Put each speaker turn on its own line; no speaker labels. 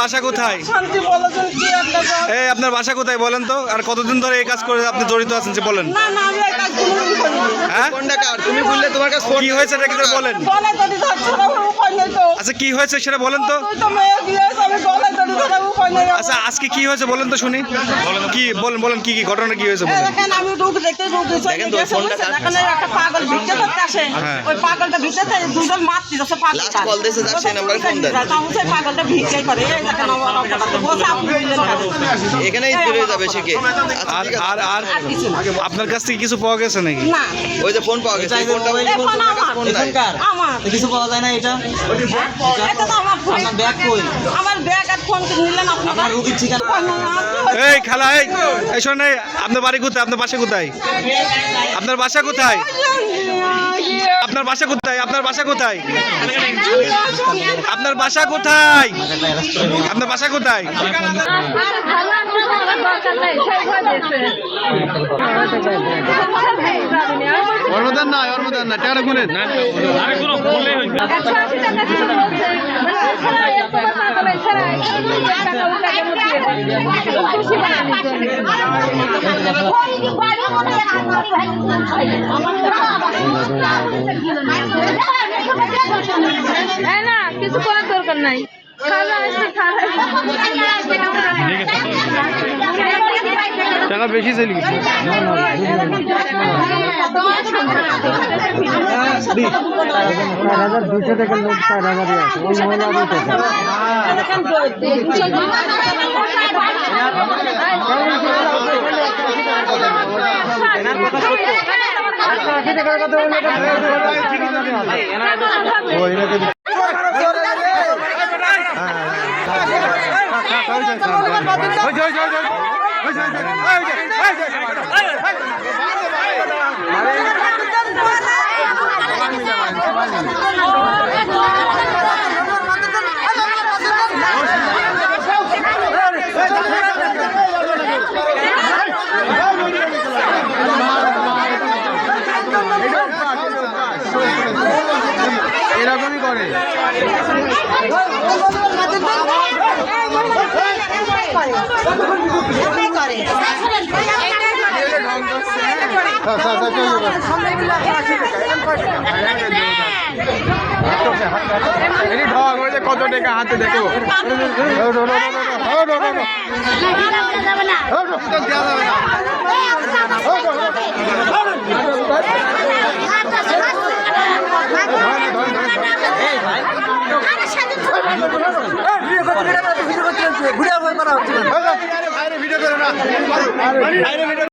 বাসা কোথায়? এই আপনার বাসা কোথায় বলেন তো? আর কতদিন ধরে এই কাজ করে আপনি জড়িত আছেন যে বলেন।
না না, আমি
হ্যাঁ?
তুমি বললে তোমার কাছে
কি হয়েছে এটা কিন্তু বলেন আচ্ছা কি হয়েছে সেটা বলেন তো।
তুই মেয়ে দিয়েছ আমি গলায়
আচ্ছা আজকে কি হয়েছে বলেন তো শুনি। কি বলেন বলেন কি কি ঘটনা কি হয়েছে
দেখেন আমি রোগ দেখতে রোগ
দেখেন তো, ফোনটা কার
এখানে একটা পাগল ভিড়তে করতে আসে।
হ্যাঁ।
ওই পাগলটা ভিড়তে দুজন মারতে যাচ্ছে পাগলটা।
Last দিয়েছে, যার সেই নাম্বারে ফোন দেন।
তাও সেই পাগলটা ভিড়তে করে। এই দেখেন আমার অপরাধ বসে আপনি
এখানেই বেরিয়ে যাবে সে কে?
আর আর আর
আর কিছু না।
আপনার কাছ থেকে কিছু পাওয়া গেছে নাকি?
না।
ওই যে ফোন পাওয়া গেছে ফোনটা
আমার।
কিছু পাওয়া যায় না এটা?
এটা তো আমার ফোন
ব্যাগ কই?
আমার ব্যাগ আর ফোন নিলেন আপনারা
আপনার
এই খালা এই এই শোন আপনার বাড়ি কোথায় আপনার বাসা কোথায় আপনার বাসা কোথায় আপনার বাসা কোথায় আপনার বাসা কোথায় আপনার বাসা কোথায় আপনার বাসা কোথায় অর্মদান না অর্মদান না টাকা গুনেন
একশো না কিছু করার দরকার নাই।
টাকা বেশি চলে গেছে
দুশো টাকার নোট চার হাজারই আছে ওই মহিলা দিতেছে
ঢক ওই কত টাকা হাতে দেখো না ভিডিও করে না।